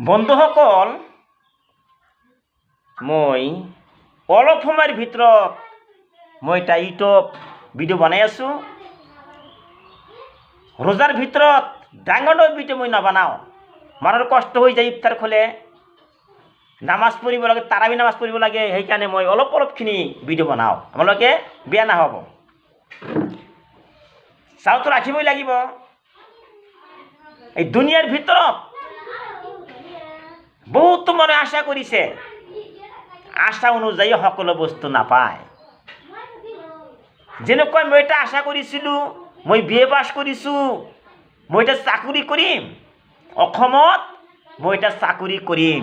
বন্ধুসকল মই অলপ সময়ৰ ভিতৰত মই এটা ইউটিউব ভিডিঅ' বনাই আছোঁ। ৰোজাৰ ভিতৰত ডাঙৰ ভিডিঅ' মই নবনাওঁ। মানুহৰ কষ্ট হৈ যায় ইফতাৰ খোলে। নামাজ পঢ়িব লাগে, তাৰাবি নামাজ পঢ়িব লাগে, সেইকাৰণে মই অলপ অলপখিনি ভিডিঅ' বনাওঁ। আপোনালোকে বেয়া নহ'ব চাউটো ৰাখিবই লাগিব। এই দুনিয়াৰ ভিতৰত বহুতো মানুহে আশা কৰিছে আশা অনুযায়ী সকলো বস্তু নাপায়। যেনেকৈ মই এটা আশা কৰিছিলোঁ, মই বি এ পাছ কৰিছোঁ, মই এটা চাকৰি কৰিম, অসমত মই এটা চাকৰি কৰিম,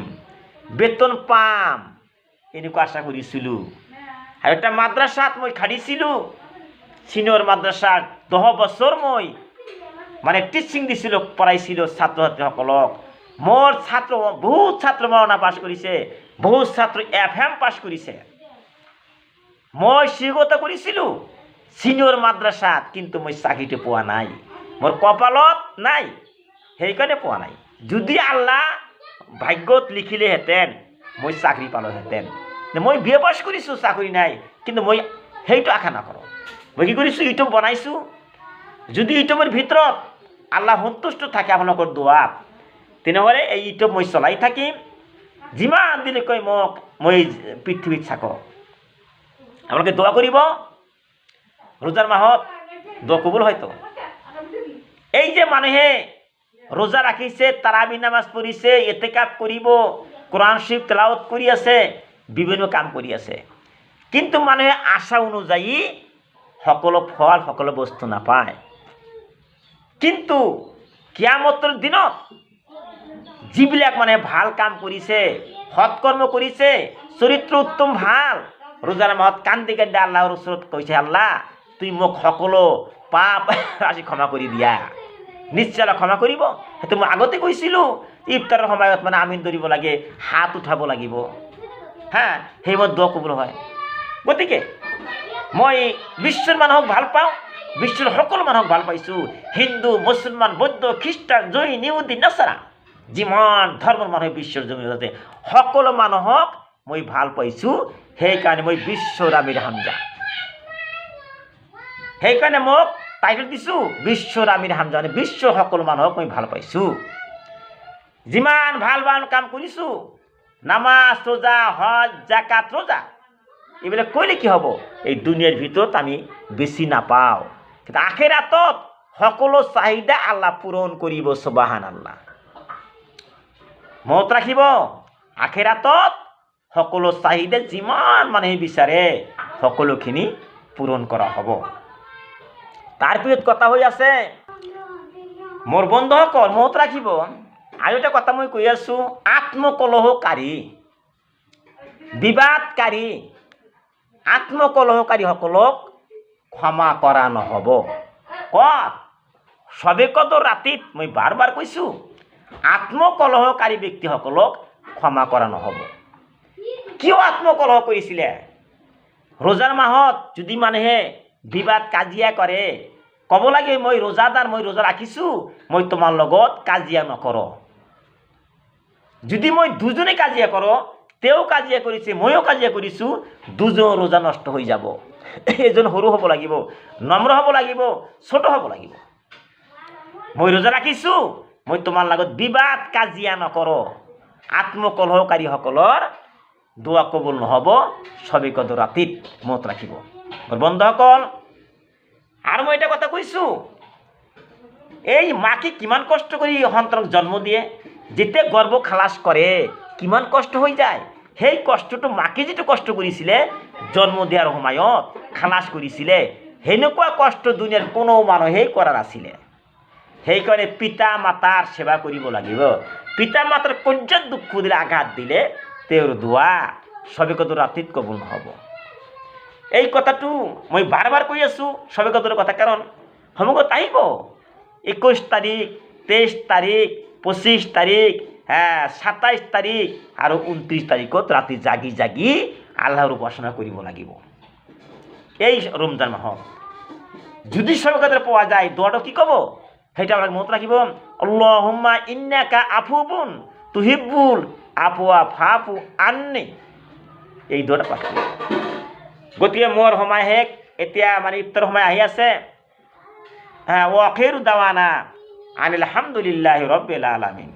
বেতন পাম, এনেকুৱা আশা কৰিছিলোঁ। আৰু এটা মাদ্ৰাছাত মই খাটিছিলোঁ চিনিয়ৰ মাদ্ৰাছাত দহ বছৰ মই মানে টিচিং দিছিলোঁ, পঢ়াইছিলোঁ ছাত্ৰ ছাত্ৰীসকলক মোৰ ছাত্ৰ বহুত ছাত্ৰ মৰণা পাছ কৰিছে বহুত ছাত্ৰ এফ এম পাছ কৰিছে মই শিক্ষকতা কৰিছিলোঁ চিনিয়ৰ মাদ্ৰাছাত কিন্তু মই চাকৰিটো পোৱা নাই। মোৰ কপালত নাই, সেইকাৰণে পোৱা নাই। যদি আল্লাহ ভাগ্যত লিখিলেহেঁতেন, মই চাকৰি পালোহেঁতেন। মই বি এ পাছ কৰিছোঁ, চাকৰি নাই, কিন্তু মই সেইটো আশা নকৰোঁ। মই কি কৰিছোঁ, ইউটিউব বনাইছোঁ। যদি ইউটিউবৰ ভিতৰত আল্লাহ সন্তুষ্ট থাকে আপোনালোকৰ দোৱাত তেনেহ'লে এই ইউটিউব মই চলাই থাকিম। যিমান দিনকৈ মোক, মই পৃথিৱীত থাকক আপোনালোকে দোৱা কৰিব। ৰোজাৰ মাহত দোৱা কবুল হয়তো। এই যে মানুহে ৰোজা ৰাখিছে, তাৰাবি নামাজ পঢ়িছে এতেকাপ কৰিব কোরআন শিব তেলাওত কৰি আছে, বিভিন্ন কাম কৰি আছে। কিন্তু মানুহে আশা অনুযায়ী সকলো ফল, সকলো বস্তু নাপায়। কিন্তু কিয়ামতৰ দিনত যিবিলাক মানে ভালো কাম কৰিছে সৎকৰ্ম কৰিছে, চৰিত্ৰ উত্তম ভালো, ৰোজাৰ মাহত কান্দি কান্দি আল্লাহৰ ওচৰত কৈছে, আল্লাহ তুমি মোক সকলো পাপ ৰাশি ক্ষমা কৰি দিয়া। নিশ্চয় ক্ষমা কৰিব। সেইটো মই আগতে কৈছিলোঁ। ইফতাৰৰ সময়ত মানে আমিন ধৰিব লাগে, হাত উঠাব লাগিব। হা সেইমত দোৱা ক'বলৈ হয়। গতিকে, মই বিশ্বৰ মানুহক ভালো পাওঁ, বিশ্বৰ সকলো মানুহক ভালো পাইছোঁ। হিন্দু, মুছলমান, বৌদ্ধ, খ্ৰীষ্টান, জৈন, ইহুদী নাচাৰা যিমান ধৰ্মৰ মানুহে বিশ্বৰ আছে, সকলো মানুহক মই ভালো পাইছোঁ, সেইকাৰণে মই বিশ্বৰ আমিৰ হামজা। সেইকাৰণে মোক টাইটেল দিছোঁ, বিশ্বৰ আমিৰ হামজা মানে বিশ্বৰ সকলো মানুহক মই ভালো পাইছোঁ। যিমান ভালো ভালো কাম কৰিছোঁ, নামাজ, ৰোজা, হজ, জাকাত, ৰোজা, এইবিলাক কৰিলে কি হ'ব? এই দুনিয়াৰ ভিতৰত আমি বেছি নাপাওঁ। কিন্তু আখেৰাতত সকলো চাহিদা আল্লাহ পূৰণ কৰিব চবাহান আল্লাহ মনত ৰাখিব। আখেৰাতত সকলো চাহিদা যিমান মানুহে বিচাৰে, সকলোখিনি পূৰণ কৰা হ'ব। তাৰ কথা হৈ আছে, মোৰ বন্ধুসকল মনত ৰাখিব। আৰু এটা কথা মই কৈ আছোঁ, আত্মকলহকাৰী, বিবাদকাৰী, আত্মকলহকাৰীসকলক ক্ষমা কৰা নহ'ব। কত? সবেকত ৰাতিত মই বাৰ বাৰ কৈছোঁ আত্মকলহকাৰী ব্যক্তিসকলক ক্ষমা কৰা নহ'ব। কিয় আত্মকলহ কৰিছিলে? ৰোজাৰ মাহত যদি মানুহে বিবাদ কাজিয়া কৰে, ক'ব লাগে, মই ৰোজাদাৰ, মই ৰোজা ৰাখিছোঁ মই তোমাৰ লগত কাজিয়া নকৰোঁ। যদি মই দুজনে কাজিয়া কৰোঁ, তেওঁ কাজিয়া কৰিছে, ময়ো কাজিয়া কৰিছোঁ, দুজন ৰোজা নষ্ট হৈ যাব। এজন সৰু হ'ব লাগিব, নম্ৰ হ'ব লাগিব, ছোট হ'ব লাগিব। মই ৰোজা ৰাখিছোঁ মই তোমাৰ লগত বিবাদ কাজিয়া নকৰোঁ। আত্মকলহকাৰীসকলৰ দোৱা কবুল নহ'ব সবিকত ৰাতিত মনত ৰাখিব। বন্ধুসকল, আৰু মই এটা কথা কৈছোঁ। এই মাকে কিমান কষ্ট কৰি সন্তানক জন্ম দিয়ে, যেতিয়া গৰ্ভ খালাচ কৰে, কিমান কষ্ট হৈ যায়। সেই কষ্টটো মাকে যিটো কষ্ট কৰিছিলে, জন্ম দিয়াৰ সময়ত খালাচ কৰিছিলে, সেনেকুৱা কষ্ট দুনিয়াৰ কোনো মানুহেই কৰা নাছিলে। সেইকাৰণে পিতা মাতাৰ সেৱা কৰিব লাগিব। পিতা মাতাৰ কঞ্জত দুখ দিলে আঘাত দিলে, তেওঁৰ দোৱা সবেকত ৰাতিত কবুল নহ'ব। এই কথাটো মই বাৰ বাৰ কৈ আছোঁ সবেকতৰ কথা, কাৰণ সময়ত আহিব একৈছ তাৰিখ, তেইছ তাৰিখ, পঁচিছ তাৰিখ হ্যাঁ সাতাইছ তাৰিখ আৰু ঊনত্ৰিছ তাৰিখত ৰাতি জাগি জাগি আল্লাহৰ উপাসনা কৰিব লাগিব। এই ৰমজান মাহত যদি সবেকতৰ পোৱা যায়, দোৱাটো কি ক'ব? সেইটা আপোনাক মনত ৰাখিব আল্লাহুম্মা ইন্নাকা আফুবুন তুহিবুল আপুয়া ফাপু আন্নি। এই দুটা পাঠ গতিকে মোৰ সময় শেষ। এতিয়া মানে ইফতাৰ সময় আহি আছে। হ্যাঁ ওয়াখির দাওয়ানা আনিল হামদুলিল্লাহ রব্বিল আলামিন।